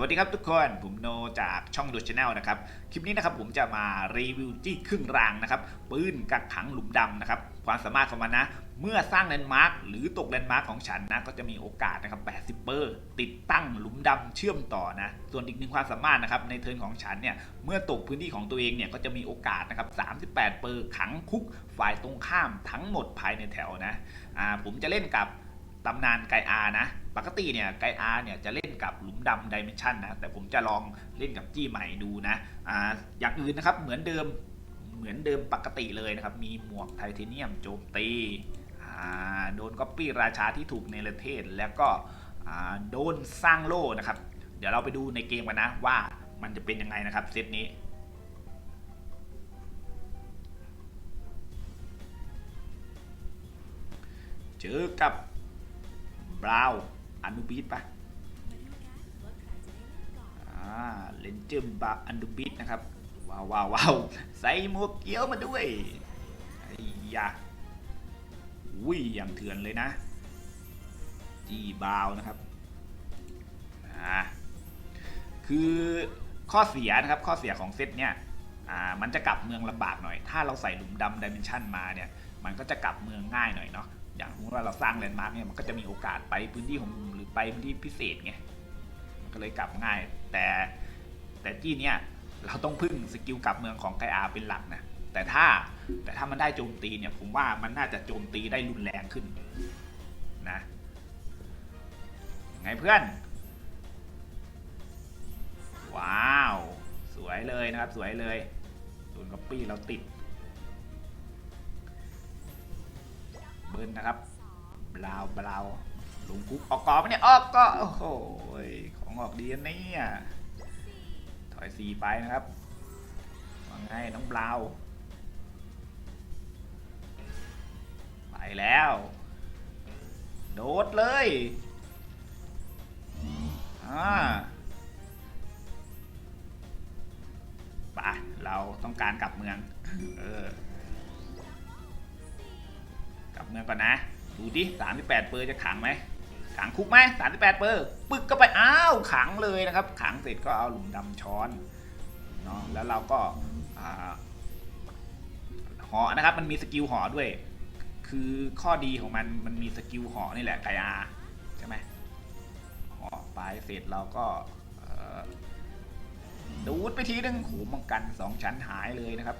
วัสดีครับทุกคนผมโนจากช่องดูชาแนลนะครับ คลิปนี้นะครับผมจะมารีวิวจี้ครึ่งรางนะครับปืนกักขังหลุมดำนะครับ ความสามารถของมันนะ เมื่อสร้างแลนด์มาร์คหรือตกแลนด์มาร์คของฉันนะ ก็จะมีโอกาสนะครับ 80 เปอร์ ติดตั้งหลุมดำเชื่อมต่อนะ ส่วนอีกหนึ่งความสามารถนะครับในเทิร์นของฉันเนี่ย เมื่อตกพื้นที่ของตัวเองเนี่ยก็จะมีโอกาสนะครับ 38 เปอร์ขังคุกฝ่ายตรงข้ามทั้งหมดภายในแถวนะ อ่าผมจะเล่นกับตำนานไกอานะ ปกติเนี่ยไกอาร์เนี่ยจะเล่นกับหลุมดำดิเมนชันนะแต่ผมจะลองเล่นกับจี้ใหม่ดูนะอ่าอย่างอื่นนะครับเหมือนเดิมเหมือนเดิมปกติเลยนะครับ มีหมวกไทเทเนียมโจมตีอ่าโดนก๊อปปี้ราชาที่ถูกเนรเทศ แล้วก็อ่าโดนสร้างโล่นะครับ เดี๋ยวเราไปดูในเกมกันนะว่ามันจะเป็นยังไงนะครับเซตนี้เจอกับบราวน์ อนุบิทปะอ่าเลนเจอร์บาอันุบิทนะครับ ว้าวว้าวว้าวใส่หมวกเกี้ยวมาด้วยไอ้ยาอุ้ยอย่างเถื่อนเลยนะ จีบาวน์นะครับ อ่า คือข้อเสียนะครับ ข้อเสียของเซตเนี่ยอ่ามันจะกลับเมืองลำบากหน่อย ถ้าเราใส่หลุมดำดิเมนชันมาเนี่ย มันก็จะกลับเมืองง่ายหน่อยเนาะ อย่างสมมติว่าเราสร้างแลนด์มาร์กเนี่ยมันก็จะมีโอกาสไปพื้นที่ของมุมหรือไปพื้นที่พิเศษไงมันก็เลยกลับง่าย แต่แต่ที่เนี้ยเราต้องพึ่งสกิลกลับเมืองของไกอาเป็นหลักนะแต่ถ้าแต่ถ้ามันได้โจมตีเนี่ยผมว่ามันน่าจะโจมตีได้รุนแรงขึ้นนะไงเพื่อน ว้าว สวยเลยนะครับ สวยเลยโดนก๊อปปี้เราติด เบิร์นนะครับบลาวบลาวลงคุกออกกอบเนี่ยออกก็โอ้โหของออกดีนะเนี่ยถอยสีไปนะครับว่าไงน้องบลาวไปแล้ว โดดเลยอ่าไปเราต้องการกลับเมือง เออ กลับเมือก่อนนะ ดูดิ38 เปอร์จะขังไหมขังคุกไหม38 เปอร์ปึกก็ไปอ้าวขังเลยนะครับ ขังเสร็จก็เอาหลุมดำช้อนเนาะแล้วเราก็อ่าหอนะครับมันมีสกิลหอด้วย คือข้อดีของมันมันมีสกิลหอนี่แหละไกอาใช่ไหมหอไปเสร็จเราก็ดูดไปทีนึงโหมังกันสองชั้นหายเลยนะครับ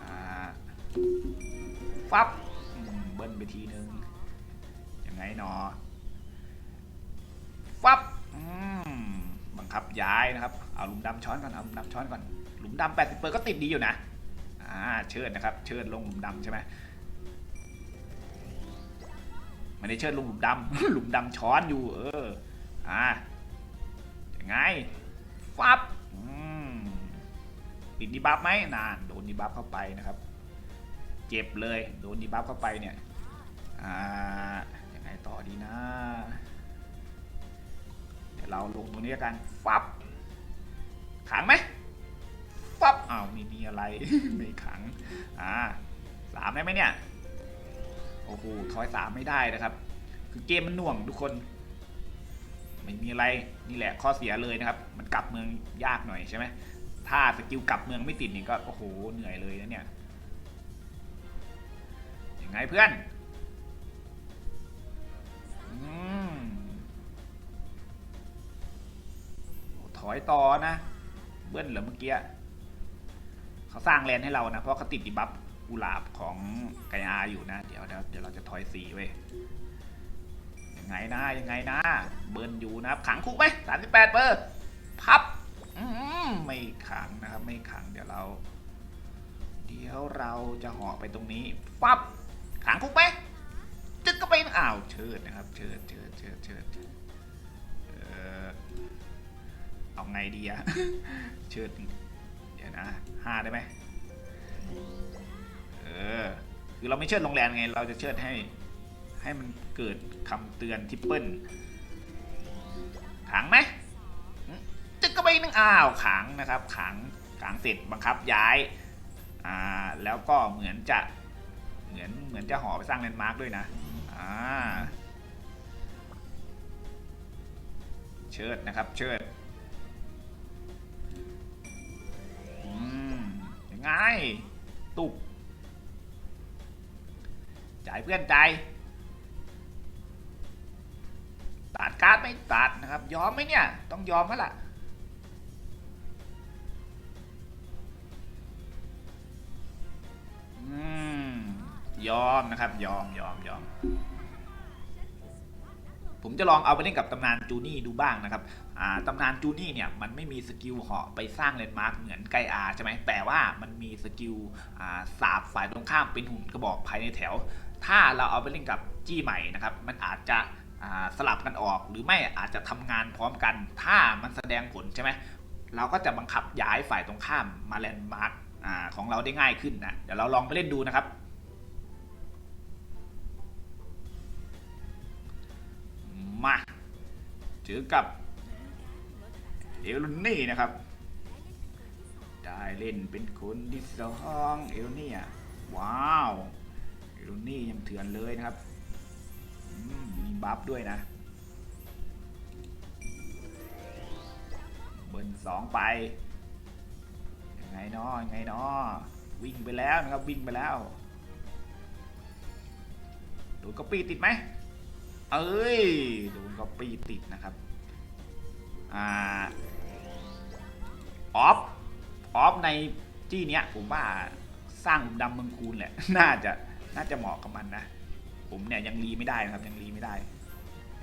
อ่า ฟับอืมเบิ้ลไปทีนึงยังไงหนอฟับอืมบังคับย้ายนะครับ เอาหลุมดำช้อนก่อนเอาหลุมดำช้อนก่อนหลุมดำแปดสิบเปอร์ก็ติดดีอยู่นะอ่าเชิดนะครับ เชิดลงหลุมดำใช่ไหมไม่ได้เชิดลงหลุมดำ หลุมดำช้อนอยู่เอออ่ายังไงฟับอืมติดดีบัฟไหมนานโดนดีบัฟเข้าไปนะครับ เจ็บเลยโดนดีบัฟเข้าไปเนี่ยอ่ายังไงต่อดีนะเดี๋ยวเราลงตรงนี้กันฟับขังไหมฟับอ้าวไม่มีอะไรไม่ขังอ่าสามได้ไหมเนี่ยโอ้โหทอยสามไม่ได้นะครับ คือเกมมันหน่วงทุกคนไม่มีอะไรนี่แหละข้อเสียเลยนะครับ มันกลับเมืองยากหน่อยใช่ไหมถ้าสกิลกลับเมืองไม่ติดนี่ก็โอ้โหเหนื่อยเลยนะเนี่ย ไงเพื่อนอถอยต่อนะ เบิ้ลเหรอเมื่อกี้เขาสร้างแลนให้เรานะ เพราะเขาติดดีบัฟกุหลาบของไกอาอยู่นะ เดี๋ยวเดี๋ยวเดี๋ยวเราจะถอยสีเว้ยยังไงนะยังไงนะ เบิ้ลอยู่นะครับ ขังคุกไหมสามสิบแปดเปอร์ พับมไม่ขังนะครับ ไม่ขังเดี๋ยวเรา เดี๋ยวเราจะเหาะไปตรงนี้ฟับ ขังคุกไหมจึกก็ไปอ้าวเชิดนะครับ เชิดเชิดเชิดเชิดเออเอาไงดีอะเชิดเดี๋ยวนะห้าได้ไหมเออคือเราไม่เชิดโรงแรมไง เราจะเชิดให้ ให้มันเกิดคำเตือนทิปเปิลขังไหมจึกก็ไปนึงอ้าวขังนะครับ ขังขังเสร็จบังคับย้ายอ่าแล้วก็เหมือนจะ เหมือนเหมือนจะห่อไปสร้างแลนด์มาร์กด้วยนะอ่าเชิดนะครับเชิดอืมยังไงตุบจ่ายเพื่อนใจตัดการ์ดไม่ตัดนะครับ ยอมไหมเนี่ย ต้องยอมแล้วล่ะอืม ยอมนะครับ ยอมยอมยอมผมจะลองเอาไปเล่นกับตำนานจูนี่ดูบ้างนะครับตำนานจูนี่เนี่ยมันไม่มีสกิลเหาะไปสร้างเลนด์มาร์กเหมือนไกอาใช่ไหมแต่ว่ามันมีสกิลสาบฝ่ายตรงข้ามเป็นหุ่นกระบอกภายในแถว ถ้าเราเอาไปเล่นกับจี้ใหม่นะครับมันอาจจะสลับกันออก หรือไม่อาจจะทำงานพร้อมกัน ถ้ามันแสดงผลใช่ไหมเราก็จะบังคับย้ายฝ่ายตรงข้ามมาแลนด์มาร์กของเราได้ง่ายขึ้นนะเดี๋ยวเราลองไปเล่นดูนะครับ มาเจอกับเอลนี่นะครับ ได้เล่นเป็นคนที่สองเอลนี่อะว้าวเอลนี่ยังเถื่อนเลยนะครับมมีบัฟด้วยนะ เบิร์นสองไปยังไงเนาะยังไงเนาะวิ่งไปแล้วนะครับวิ่งไปแล้วดูกระปีติดไหม เอ้ยโดนก็ปีติดนะครับอ่าออฟออฟในที่เนี้ยผมว่าสร้างดำเมืองคูนแหละ น่าจะน่าจะเหมาะกับมันนะ ผมเนี่ยยังรีไม่ได้นะครับยังรีไม่ได้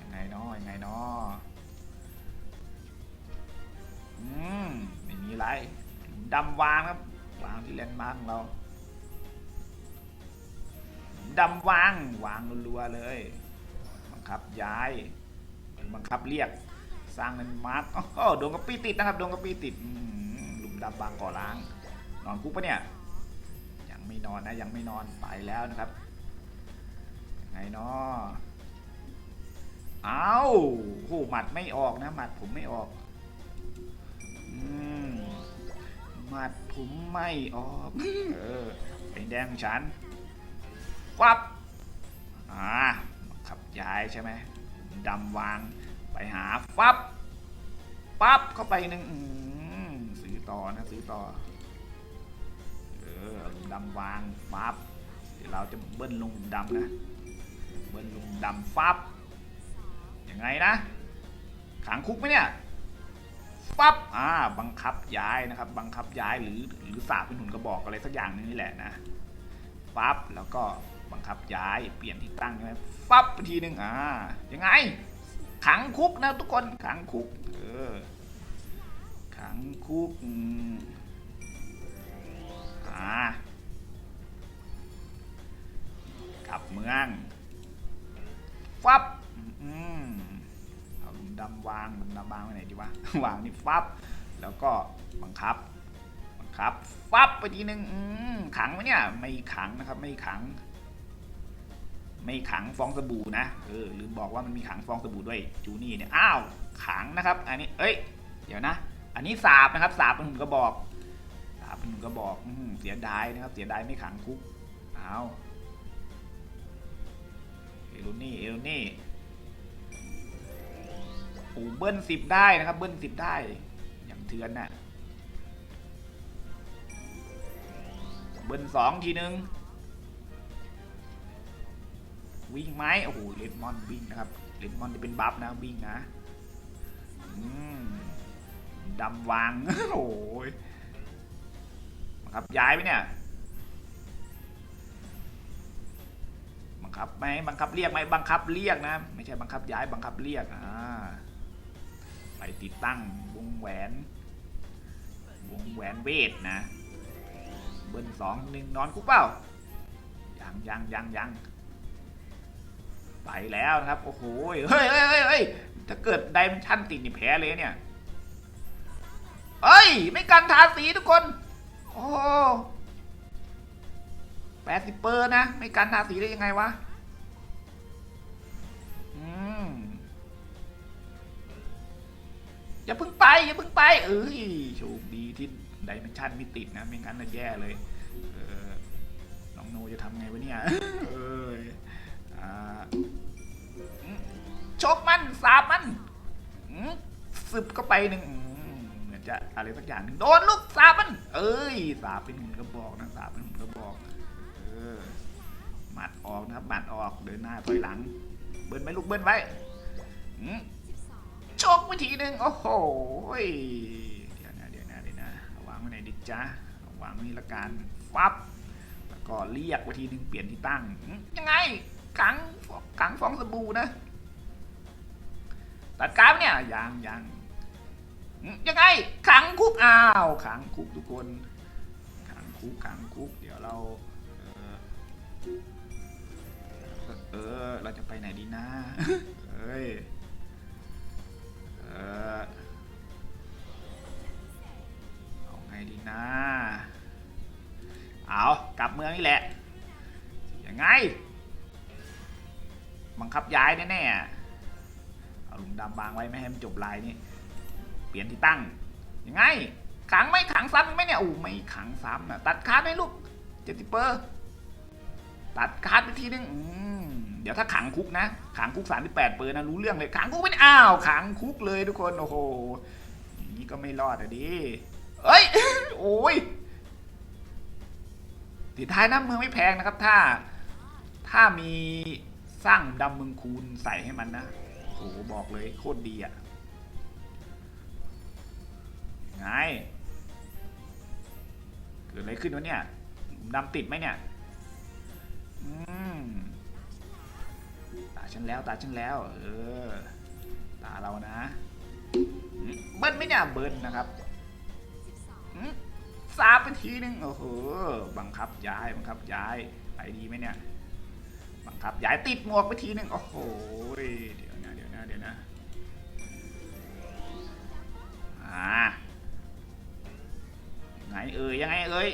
ยังไงเนาะยังไงเนาะอืมไม่มีไรดำวางครับวางที่แลนด์มาร์กของเราดำวางวางรัวๆเลย คับย้ายบังคับเรียกสร้างเป็นมาร์กโอ้โหโดนกระปี้ติดนะครับโดนกระปี้ติดหลุมดำบางก่อล้าง นอนคุกปะเนี่ยยังไม่นอนนะยังไม่นอนไปแล้วนะครับยังไงเนาะเอาโหหมัดไม่ออกนะหมัดผมไม่ออกอืมหมัดผมไม่ออกเออเป็นแดงฉันควับอ่า ย้ายใช่ไหมดำวางไปหาฟับปั๊บเข้าไปหนึ่งซื้อต่อนะซื้อต่อ เออดำวางฟับเดี๋ยวเราจะเบิ้ลลงดำนะ เบิ้ลลงดำฟับยังไงนะ ขังคุกไหมเนี่ยฟับอ่า บังคับย้ายนะครับ บังคับย้ายหรือหรือสาบเป็นหุ่นกระบอกอะไรสักอย่างนึงนี่แหละนะฟับแล้วก็ บังคับย้ายเปลี่ยนที่ตั้งใช่ไหมฟับไปทีหนึ่งอ่ายังไง ขังคุกนะทุกคนขังคุกเออขังคุกอ่ากลับเมืองฟับอืมเอาลุมดำวางลุมดำวางไว้ไหนดีวะวางนี่ฟับแล้วก็บังคับบังคับฟับไปทีหนึ่งขังไหมเนี่ยไม่ขังนะครับไม่ขัง ไม่ขังฟองสบู่นะเออลืมบอกว่ามันมีขังฟองสบู่ด้วยจูนี่เนี่ยอ้าวขังนะครับ อันนี้เอ้ยเดี๋ยวนะ อันนี้สาบนะครับสาบเป็นหุ่นกระบอกสาบเป็นหุ่นกระบอกอเสียดายนะครับ เสียดายไม่ขังคุกเอาเอลูนี่เอลูนี่โอ้เบิ้ลสิบได้นะครับ เบิ้ลสิบได้ อย่างเทือนน่ะเบิ้ลสองทีนึง วิ่งไหมโอ้โหเลดมอนวิ่งนะครับเลดมอนจะเป็นบัฟนะวิ่งนะดำวางโอ้ยบังคับย้ายไหมเนี่ยบังคับไหมบังคับเรียกไหมบังคับเรียกนะ ไม่ใช่บังคับย้ายบังคับเรียกอ่าไปติดตั้งวงแหวน วงแหวนเวทนะ เบิ้ลสองหนึ่งนอนคุกเปล่ายังยังยังยัง ไปแล้วนะครับ โอ้โหเฮ้ยเฮ้ยเฮ้ยเฮ้ยถ้าเกิดไดมชั่นติดนี่แพ้เลยเนี่ย เอ้ย ไม่กันทาสีทุกคน โอ้แปดสิบเปอร์นะ ไม่กันทาสีได้ยังไงวะ อืม อย่าพิ่งไป อย่าพิ่งไป เอ้ย โชคดีที่ไดเมนชั่นไม่ติดนะ ไม่งั้นน่ะแย่เลย เออ น้องโนจะทำไงวะเนี่ย เออ บมันอืมซึบเข้าไปหนึ่งเหมือนจะอะไรสักอย่างหนึ่งโดนลูกสาบมัน เอ้ยสาบเป็นหุ่นกระบอกนะสาบเป็นหุ่นกระบอก เออหมัดออกนะครับหมัดออกเดินหน้าถอยหลัง เบิ้ลไหมลูกเบิ้ลไว้โชกไปทีหนึ่งโอ้โหเดี๋ยวนะเดี๋ยวนะเดี๋ยวนะวางไว้ไหนดิจ๊ะเอาวางไว้นี่ละกันฟับแล้วก็เรียกไปทีหนึ่งเปลี่ยนที่ตั้งยังไงขังขังฟองสบู่นะตัดการเนี่ยยังยัง ยังไงขังคุกอ้าวขังคุกทุกคนขังคุกขังคุก เดี๋ยวเราเออเออเราจะไปไหนดีนะเฮ้ยเออเอาไงดีนะเอากลับเมืองนี่แหละยังไง บังคับย้ายแน่ๆเอาลุงดำวางไว้ไม่ให้มันจบลายนี่ เปลี่ยนที่ตั้ง ยังไง ขังไม่ขังซ้ำไหมเนี่ยโอ้ไม่ขังซ้ำนะตัดคาร์ดให้ลูกเจ็ดสิบเปอร์ตัดคาร์ดไปทีนึงเดี๋ยวถ้าขังคุกนะ ขังคุกสามสิบแปดเปอร์นะรู้เรื่องเลยขังคุกไม่อ้าวขังคุกเลยทุกคนโอ้โหนี้ก็ไม่รอดอะดิเอ้ยโอ้ยติดท้ายน้ำเมืองไม่แพงนะครับ ถ้าถ้ามีสร้างดำเมืองคูณใส่ให้มันนะโอ้โหบอกเลยโคตรดีอะ่ ไงเกิดอะไรขึ้นวะเนี่ยดำติดไหมเนี่ยอืมตาฉันแล้วตาฉันแล้ว เออ ตาเรานะ เบิ้ลไหมเนี่ยเบิ้ลนะครับอืมสาบไปทีนึงโอ้โหบังคับย้ายบังคับย้ายไปดีไหมเนี่ยบังคับย้ายติดหมวกไปทีนึงโอ้โหเดี๋ยวนะเดี๋ยวนะเดี๋ยวนะอ่า ยังไงเอ่ยยังไงเอ่ย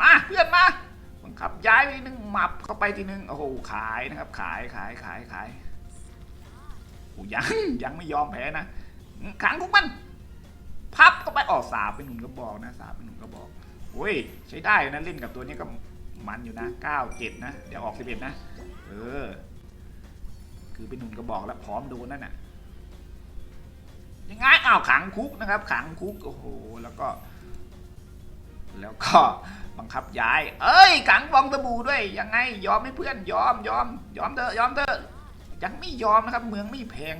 มาเพื่อนมาบังคับย้ายไปทีนึงหมับเข้าไปทีนึงโอ้โหขายนะครับ ขายขายขายขายโอ้ยังยังไม่ยอมแพ้นะขังคุกมัน พับเข้าไปออกสาบเป็นหนุนกระบอกนะสาบเป็นหนุนกระบอกโอ้ยใช้ได้นะเล่นกับตัวนี้ก็มันอยู่นะเก้าเจ็ดนะเดี๋ยวออกสิบเอ็ดนะเออ คือเป็นหนุนกระบอกแล้วพร้อมโดนนั่นน่ะ ยังไงอ้าวขังคุกนะครับ ขังคุกโอ้โหแล้วก็ แล้วก็บังคับย้าย เอ้ยขังฟองสบู่ด้วยยังไงยอมให้เพื่อนยอมยอม ยอมเถอะยอมเถอะยังไม่ยอมนะครับ เมืองไม่แพง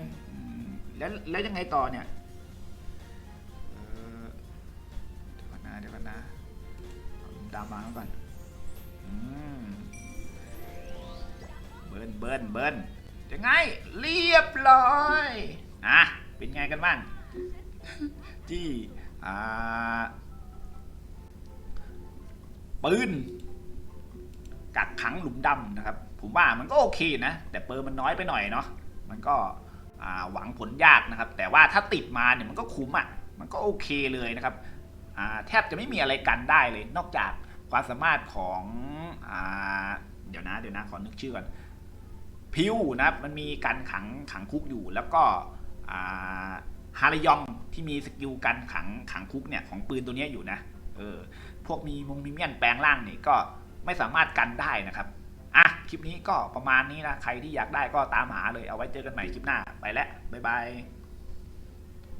แล้วแล้วยังไงต่อเนี่ยเดี๋ยวก่อนนะเดี๋ยวก่อนนะเอาดามมาก่อนเบิ้ลเบิ้ลเบิ้ลยังไง เรียบร้อยอะ เป็นไงกันบ้าง ที่ปืนกักขังหลุมดำนะครับ ผมว่ามันก็โอเคนะ แต่เปอร์มันน้อยไปหน่อยเนาะมันก็หวังผลยากนะครับ แต่ว่าถ้าติดมาเนี่ยมันก็คุ้มอะมันก็โอเคเลยนะครับแทบจะไม่มีอะไรกันได้เลย นอกจากความสามารถของอเดี๋ยวนะเดี๋ยวนะขอนึกชื่อก่อนพิวนะครับมันมีการขังขังคุกอยู่แล้วก็ ฮารยองที่มีสกิลการขังขังคุกเนี่ยของปืนตัวนี้อยู่นะ เออ พวกมีมงมีเมียนแปลงร่างนี่ก็ไม่สามารถกันได้นะครับ อะ คลิปนี้ก็ประมาณนี้นะ ใครที่อยากได้ก็ตามหาเลย เอาไว้เจอกันใหม่คลิปหน้า ไปแล้ว บ๊ายบาย